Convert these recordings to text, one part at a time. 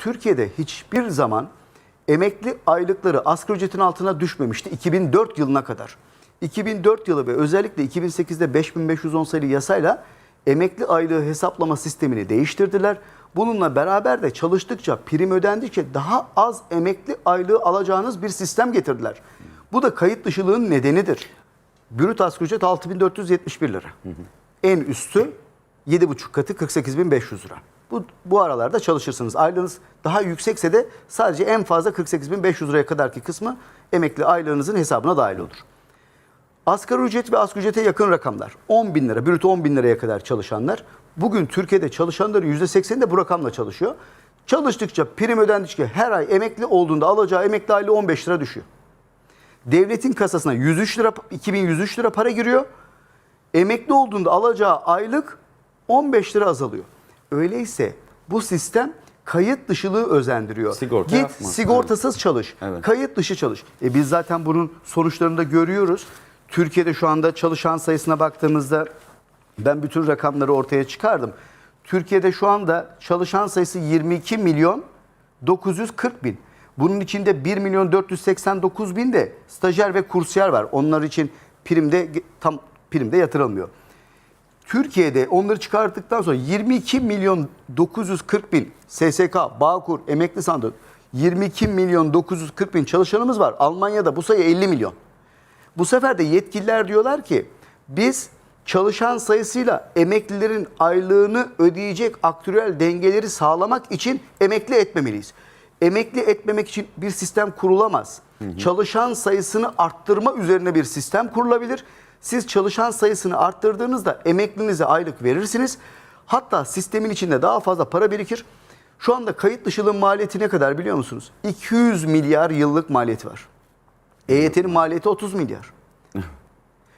Türkiye'de hiçbir zaman emekli aylıkları asgari ücretin altına düşmemişti 2004 yılına kadar. 2004 yılı ve özellikle 2008'de 5510 sayılı yasayla emekli aylığı hesaplama sistemini değiştirdiler. Bununla beraber de çalıştıkça, prim ödendikçe daha az emekli aylığı alacağınız bir sistem getirdiler. Bu da kayıt dışılığın nedenidir. Brüt asgari ücret 6471 lira. En üstü 7,5 katı 48.500 lira. Bu, bu aralarda çalışırsınız. Aylığınız daha yüksekse de sadece en fazla 48.500 liraya kadarki kısmı emekli aylığınızın hesabına dahil olur. Asgari ücret ve asgari ücrete yakın rakamlar. 10 bin lira, brüt 10 bin liraya kadar çalışanlar. Bugün Türkiye'de çalışanların %80'i de bu rakamla çalışıyor. Çalıştıkça, prim ödendikçe her ay emekli olduğunda alacağı emekli aylığı 15 lira düşüyor. Devletin kasasına 103 lira, 2103 lira para giriyor. Emekli olduğunda alacağı aylık 15 lira azalıyor. Öyleyse bu sistem kayıt dışılığı özendiriyor. Sigorta Git yapma. sigortasız çalış. Evet. Kayıt dışı çalış. E biz zaten bunun sonuçlarını da görüyoruz. Türkiye'de şu anda çalışan sayısına baktığımızda ben bütün rakamları ortaya çıkardım. Türkiye'de şu anda çalışan sayısı 22 milyon 940 bin. Bunun içinde 1 milyon 489 bin de stajyer ve kursiyer var. Onlar için primde tam primde yatırılmıyor. Türkiye'de onları çıkarttıktan sonra 22 milyon 940 bin SSK, Bağkur, emekli sandık 22 milyon 940 bin çalışanımız var. Almanya'da bu sayı 50 milyon. Bu sefer de yetkililer diyorlar ki biz çalışan sayısıyla emeklilerin aylığını ödeyecek aktüel dengeleri sağlamak için emekli etmemeliyiz. Emekli etmemek için bir sistem kurulamaz. Çalışan sayısını arttırma üzerine bir sistem kurulabilir. Siz çalışan sayısını arttırdığınızda emeklinize aylık verirsiniz. Hatta sistemin içinde daha fazla para birikir. Şu anda kayıt dışılığın maliyeti ne kadar biliyor musunuz? 200 milyar yıllık maliyeti var. EYT'nin maliyeti 30 milyar.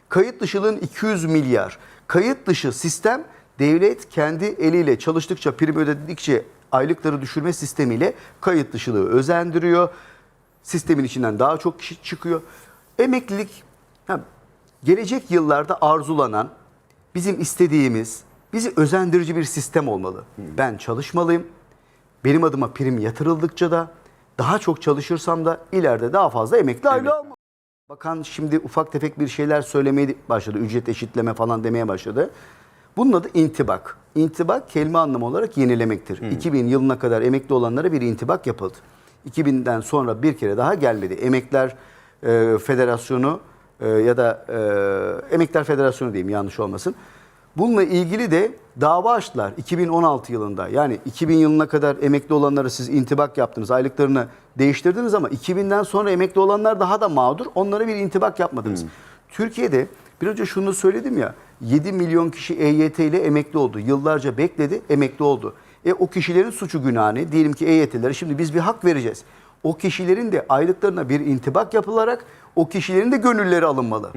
Kayıt dışılığın 200 milyar. Kayıt dışı sistem devlet kendi eliyle çalıştıkça prim ödedikçe aylıkları düşürme sistemiyle kayıt dışılığı özendiriyor. Sistemin içinden daha çok kişi çıkıyor. Emeklilik ha, gelecek yıllarda arzulanan bizim istediğimiz bizi özendirici bir sistem olmalı. Ben çalışmalıyım. Benim adıma prim yatırıldıkça da daha çok çalışırsam da ileride daha fazla emekli aylığı almalıyım. Bakan şimdi ufak tefek bir şeyler söylemeye başladı. Ücret eşitleme falan demeye başladı. Bunun adı intibak. İntibak kelime anlamı olarak yenilemektir. 2000 yılına kadar emekli olanlara bir intibak yapıldı. 2000'den sonra bir kere daha gelmedi. Emekler e, Federasyonu e, ya da e, Emekler Federasyonu diyeyim yanlış olmasın. Bununla ilgili de dava açtılar 2016 yılında. Yani 2000 yılına kadar emekli olanlara siz intibak yaptınız, aylıklarını değiştirdiniz ama 2000'den sonra emekli olanlar daha da mağdur. Onlara bir intibak yapmadınız. Türkiye'de bir önce şunu söyledim ya 7 milyon kişi EYT ile emekli oldu. Yıllarca bekledi, emekli oldu. E o kişilerin suçu günahı ne? Diyelim ki EYT'lilere şimdi biz bir hak vereceğiz. O kişilerin de aylıklarına bir intibak yapılarak o kişilerin de gönülleri alınmalı.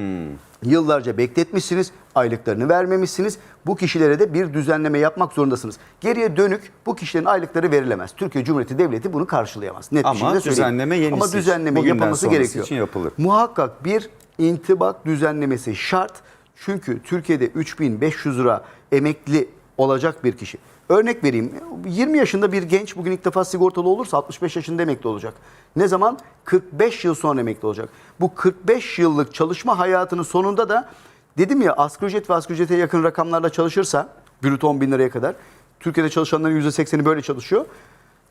Yıllarca bekletmişsiniz, aylıklarını vermemişsiniz. Bu kişilere de bir düzenleme yapmak zorundasınız. Geriye dönük bu kişilerin aylıkları verilemez. Türkiye Cumhuriyeti Devleti bunu karşılayamaz. Net bir Ama söyleyeyim. düzenleme yenisi Ama düzenleme bugünden yapılması gerekiyor. için yapılır. Muhakkak bir intibak düzenlemesi şart. Çünkü Türkiye'de 3500 lira emekli olacak bir kişi. Örnek vereyim. 20 yaşında bir genç bugün ilk defa sigortalı olursa 65 yaşında emekli olacak. Ne zaman? 45 yıl sonra emekli olacak. Bu 45 yıllık çalışma hayatının sonunda da dedim ya asgari ücret ve asgari ücrete yakın rakamlarla çalışırsa brüt 10 bin liraya kadar Türkiye'de çalışanların %80'i böyle çalışıyor.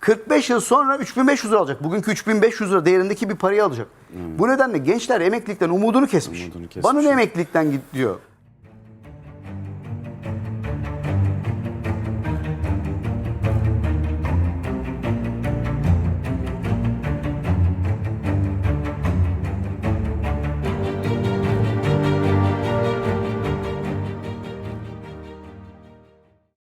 45 yıl sonra 3500 lira alacak. Bugünkü 3500 lira değerindeki bir parayı alacak. Bu nedenle gençler emeklilikten umudunu kesmiş. Umudunu kesmiş. Bana ne emeklilikten git diyor.